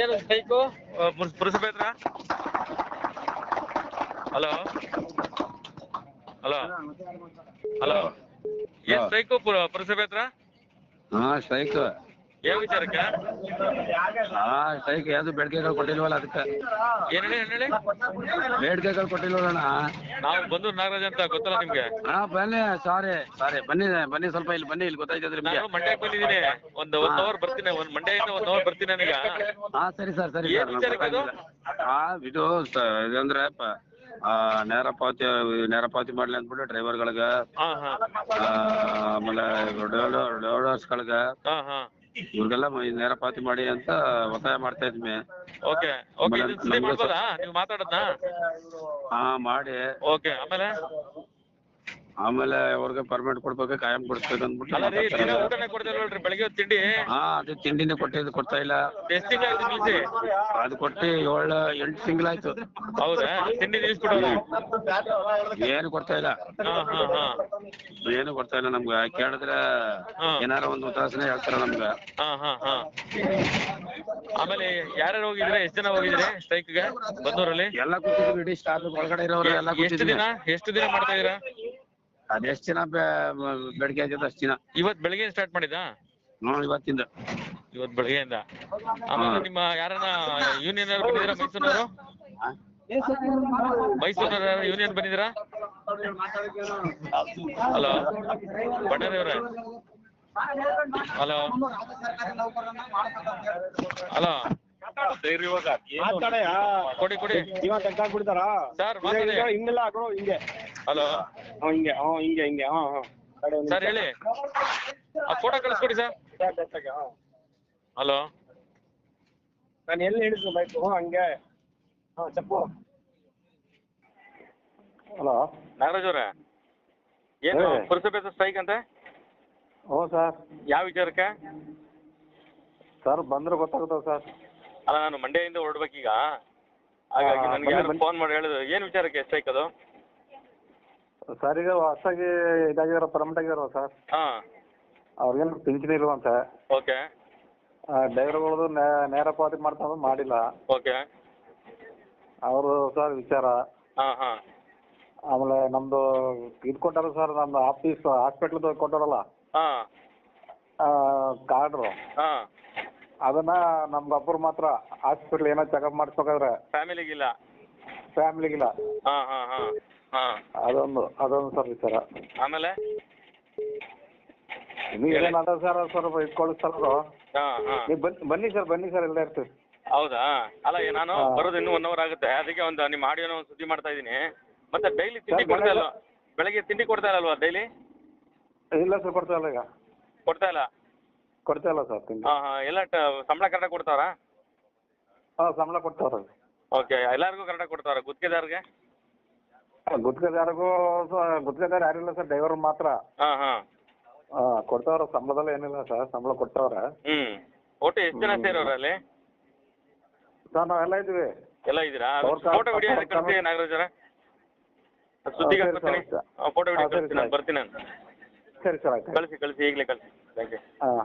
ಏನು ಸ್ಟ್ರೈಕು ಪುರಸಭೆ ಹತ್ರ? ಹಲೋ? ಹಲೋ? ಹಲೋ? ಏನ್ ಸ್ಟ್ರೈಕು ಪುರಸಭೆ ಹತ್ರ? ಹಾ ಸ್ಟ್ರೈಕ್ ಏನ್ ವಿಚಾರಕ್ಕೆ? ಆ ಸ್ಟ್ರೈಕ್ ಯಾವ್ದು ಬೇಡಿಕೆಗಳು ಕೊಟ್ಟಿಲ್ವಲ್ಲ ಅದಕ್ಕೆ. ಏನ್ ಹೇಳಿ ಏನ್ ಹೇಳಿ? ಬೇಡಿಕೆಗಳು ಕೊಟ್ಟಿಲ್ವಲ್ಲಣ್ಣ ನಾವು ಬಂದು ನಾಗರಾಜ್ ಅಂತ ಗೊತ್ತಲ್ಲ ನಿಮ್ಗೆ? ಹಾ ಬನ್ನಿ ಸಾರಿ ಸಾರಿ ಬನ್ನಿ ಬನ್ನಿ ಸ್ವಲ್ಪ ಇಲ್ಲಿ ಬನ್ನಿ ಇಲ್ಲಿ ಗೊತ್ತಾಯ್ತದೆ ನಿಮ್ಗೆ. ನಾನು ಮಂಡ್ಯಕ್ಕೆ ಬಂದಿದ್ದೀನಿ. ಒಂದು ಒಂದ್ ಅವರ್ ಬರ್ತೀನಿ ಒಂದ್ ಮಂಡ್ಯದಿಂದ ಒಂದ್ ಅವರ್ ಬರ್ತೀನಿ ನಾನೀಗ. ಹಾ ಸರಿ ಸರ್ ಸರಿ ಏನ್ ಸರ್ ವಿಚಾರಕ್ಕೆ ಅದು? ಹಾ ಇದು ಸ- ಇದಂದ್ರೆ ಪ- ಆ, ನೇರ ಪಾವತಿ ನೇರ ಪಾವತಿ ಮಾಡ್ಲಿ ಅಂದ್ಬಿಟ್ಟು ಡ್ರೈವರ್ಗಳಿಗೆ ಹಾ ಹಾ. ಆಮೇಲೆ ಡ್ರೈವರ್ಸ್ಗಳಿಗೆ ಹಾ ಹಾ. ಇವ್ರಿಗೆಲ್ಲ ಮ- ನೇರ ಪಾವತಿ ಮಾಡಿ ಅಂತ ಒತ್ತಾಯ ಮಾಡ್ತಾ ಇದ್ವಿ. ಓಕೆ ಓಕೆ ಮಾಡ್ಬೋದಾ? ನೀವು ಮಾತಾಡೋದನ್ನ ಹಾ ಮಾಡಿ. ಓಕೆ ಆಮೇಲೆ? ಆಮೇಲೆ ಅವ್ರಿಗೆ ಪರ್ಮಿಟ್ ಕೊಡ್ಬೇಕು ಕಾಯಂ ಕೊಡಿಸ್ಬೇಕು ಅಲ್ಲ ರೀ ದಿನ ಅಂದ್ಬಿಟ್ಟು ಊಟನೇ ಕೊಡ್ತಿಲ್ವಲ್ರಿ ಬೆಳಗ್ಗೆ ಹೊತ್ತು ತಿಂಡಿ? ಹಾ ಅದು ತಿಂಡಿನೇ ಕೊಟ್ಟಿದ್ದು ಕೊಡ್ತಾ ಇಲ್ಲ. ಎಷ್ಟು ತಿಂಗಳಾಯ್ತು ನಿಲ್ಸಿ? ಅದು ಕೊಟ್ಟು ಏಳು ಎಂಟು ತಿಂಗಳಾಯ್ತು. ಹೌದಾ? ತಿಂಡಿ ನಿಲ್ಸ್ಬಿಡೋದು? ಏನು ಕೊಡ್ತಾ ಇಲ್ಲ. ಹಾ ಹಾ ಹಾ. ಏನು ಕೊಡ್ತಾ ಇಲ್ಲ ನಮ್ಗ. ಕೇಳಿದ್ರೆ ಹಾ. ಏನಾರ ಒಂದು ಉದಾಸನೆ ಹೇಳ್ತಾರ ನಮ್ಗ. ಹಾ ಹಾ ಹಾ. ಆಮೇಲೆ ಯಾರ್ಯಾರು ಹೋಗಿದ್ರೆ? ಎಷ್ಟು ಜನ ಹೋಗಿದ್ರಿ ಸ್ಟ್ರೈಕ್ಗೆ ಬಂದೂರಲ್ಲಿ? ಎಲ್ಲ ಕೂತಿದ್ವಿ ಇಡೀ ಸ್ಟಾಫ್ ಒಳಗಡೆ ಇರೋರು ಎಲ್ಲ ಎಷ್ಟು ಕೂತಿದ್ವಿ. ದಿನ ಎಷ್ಟು ದಿನ ಮಾಡ್ತಾ ಇದೀರಾ ಅದೆಷ್ಟು ದಿನ ಬೆಳಗ್ಗೆ ಆಗಿದೆ ಅಷ್ಟು ದಿನ. ಇವತ್ ಬೆಳಗ್ಗೆ ಸ್ಟಾರ್ಟ್ ಮಾಡಿದಾ ಹ್ಞೂ ಇವತ್ತಿಂದ. ಇವತ್ ಬೆಳಗ್ಗೆಯಿಂದ ಆಮೇಲೆ ನಿಮ್ಮ ಯಾರನ್ನ ಯೂನಿಯನ್ ಅವ್ರು ಬಂದಿದ್ದೀರಾ ಮೈಸೂರಿನವರು? ಮೈಸೂರಿನವ್ರ ಯೂನಿಯನ್ ಬಂದಿದ್ದೀರಾ? ಹಲೋ? ಬಣ್ಣದೇವ್ರೆ ಹಲೋ? ಹಲೋ? ಮಾತಾಡಯ್ಯ ಕೊಡಿ ಕೊಡಿ. ಸರ್ ಮಾತಾಡಿ. ಹಿಂಗೆಲ್ಲ ಹಾಕೋ ಹಿಂಗೆ. ಹಲೋ ಹ್ಞೂ ಹಿಂಗೆ ಹ್ಞೂ ಹಿಂಗೆ ಹಿಂಗೆ ಕಡೆ ಒಂದು ಸರ್ ಹೇಳಿ. ಆ ಫೋಟೋ ಕಳಿಸ್ಕೊಡಿ ಸರ್ ಹಲೋ ನಾನು ಎಲ್ಲಿ ಹೇಳಿದ್ರು ಬೈಕು ಹಂಗೆ. ಹಾಂ ಚಪ್ಪು. ಹಲೋ ನಾಗರಾಜ್ ಅವ್ರೆ ಏನು ಹೇಳಿ. ಪುರಸಭೆ ಸ್ಟ್ರೈಕ್ ಅಂತೆ? ಹ್ಞೂ ಸರ್. ಯಾವ ವಿಚಾರಕ್ಕೆ? ಸರ್ ಬಂದ್ರೆ ಗೊತ್ತಾಗುತ್ತಲ್ಲ ಸರ್. ಅಲ್ಲ ನಾನು ಮಂಡ್ಯದಿಂದ ಹೊರಡ್ಬೇಕೀಗ. ಹಾಗಾಗಿ ಹಾ, ನನಗೆ ಬನ್ನಿ, ಯಾರು ಬನ್ನಿ. ಫೋನ್ ಮಾಡಿ ಹೇಳಿದ್ರು. ಏನು ವಿಚಾರಕ್ಕೆ ಸ್ಟ್ರೈಕ್ ಅದು? ಸರ್ ಈಗ ಹೊಸಾಗಿ ಇದಾಗಿದಾರ ಪರ್ಮನೆಂಟ್ ಆಗಿದಾರ ಸರ್ ಹಾಂ. ಅವ್ರಿಗೇನು ಪಿಂಚಣಿ ಇಲ್ವಂತೆ ಓಕೆ. ಡ್ರೈವರ್ಗಳದು ನೇರ ಪಾವತಿ ಮಾಡ್ತಾ ಮಾಡಿಲ್ಲ. ಓಕೆ. ಅವರು ಸರ್ ವಿಚಾರ. ಹಾಂ ಹಾಂ. ಆಮೇಲೆ ನಮ್ದು ಇದು ಕೊಟ್ಟಾರ ಸರ್ ನಮ್ದು ಆಫೀಸ್ ಹಾಸ್ಪಿಟ್ಲ್ದು ಕೊಟ್ಟಾರಲ್ಲ. ಹಾಂ. ಕಾರ್ಡ್ರು. ಹಾಂ. ಅದನ್ನ ನಮ್ಗೆ ಒಬ್ಬರು ಮಾತ್ರ ಹಾಸ್ಪಿಟ್ಲ್ ಏನೋ ಚೆಕಪ್ ಮಾಡಿಸ್ಬೇಕಾದ್ರೆ. ಫ್ಯಾಮಿಲಿಗಿಲ್ಲ ಫ್ಯಾಮಿಲಿಗಿಲ್ಲ ಹಾಂ ಹಾಂ ಹಾಂ ಹಾಂ. ಅದೊಂದು ಅದೊಂದು ಸರ್ ವಿಚಾರ ಆಮೇಲೆ? ನೀವು ಏನಾದ ಸರ್ ಸ್ವಲ್ಪ ಸಲ ಹಾ ಹಾ. ನೀವು ಬನ್ನಿ ಬನ್ನಿ ಸರ್ ಬನ್ನಿ ಸರ್ ಎಲ್ಲ ಇರ್ತೀವಿ. ಹೌದಾ? ಅಲ್ಲ ನಾನು. ಬರೋದು ಇನ್ನೂ ಒನ್ ಅವರ್ ಆಗುತ್ತೆ. ಅದಕ್ಕೆ ಒಂದು ನಿಮ್ಮ ಆಡಿಯೋನ ಒಂದು ಸುದ್ದಿ ಮಾಡ್ತಾ ಇದ್ದೀನಿ. ಮತ್ತೆ ಡೈಲಿ ತಿಂಡಿ ಸರ್, ಕೊಡ್ತಾ ಇಲ್ಲ ಬೆಳಗ್ಗೆ ತಿಂಡಿ ಕೊಡ್ತಾ ಇಲ್ಲಲ್ವಾ ಡೈಲಿ ಇಲ್ಲ ಸರ್ ಕೊಡ್ತಾ ಇಲ್ಲ ಈಗ. ಕೊಡ್ತಾ ಇಲ್ಲ? ಕೊಡ್ತಾ ಇಲ್ಲ ಸರ್ ತಿಂಡಿ. ಹಾ ಹಾಂ. ಎಲ್ಲ ಸಂಬಳ ಕರೆಕ್ಟಾಗಿ ಕೊಡ್ತಾರಾ ಹಾಂ ಸಂಬಳ ಕೊಡ್ತಾರ ಓಕೆ ಎಲ್ಲರಿಗೂ ಕರೆಕ್ಟಾಗಿ ಕೊಡ್ತಾರಾ ಗುತ್ತಿಗೆದಾರ್ಗೆ? ಗುತ್ತಿಗೆದಾರಿಗೂ ಗುತ್ತಿಗೆದಾರ ಯಾರಿಲ್ಲ ಸರ್ ಡ್ರೈವರ್ ಮಾತ್ರ. ಹಾ ಹಾ. ಆ, ಕೊಡ್ತಾವ್ರ ಸಂಬಳದಲ್ಲಿ ಏನಿಲ್ಲ ಸರ್ ಸಂಬಳ ಕೊಡ್ತಾವ್ರ ಹ್ಮ್. ಒಟ್ಟು ಎಷ್ಟು ಜನ ಸೇರೋರು ಅಲ್ಲಿ? ಸರ್ ನಾವೆಲ್ಲ ಇದ್ದೀವಿ. ಎಲ್ಲ ಇದ್ದೀರಾ? ಅವ್ರ ಕಾರ್- ಫೋಟೋ ವಿಡಿಯೋ ಅವ್ರ? ಕಳಿಸ್ತೀವಿ ನಾಗರಾಜರ ಸುದ್ದಿಗೆ ಸರಿ, ಹಾಕ್ಬಿಡ್ತೀನಿ ಸರ್. ಫೋಟೋ ವಿಡಿಯೋ ಹಾಂ, ಸರಿ, ನಾನು ಸರ್. ಬರ್ತೀನಿ ನಾನು. ಸರಿ ಸರ್ ಆಯ್ತು. ಕಳಿಸಿ ಕಳಿಸಿ ಈಗಲೇ ಕಳಿಸಿ. ಥ್ಯಾಂಕ್ ಯು ಹಾಂ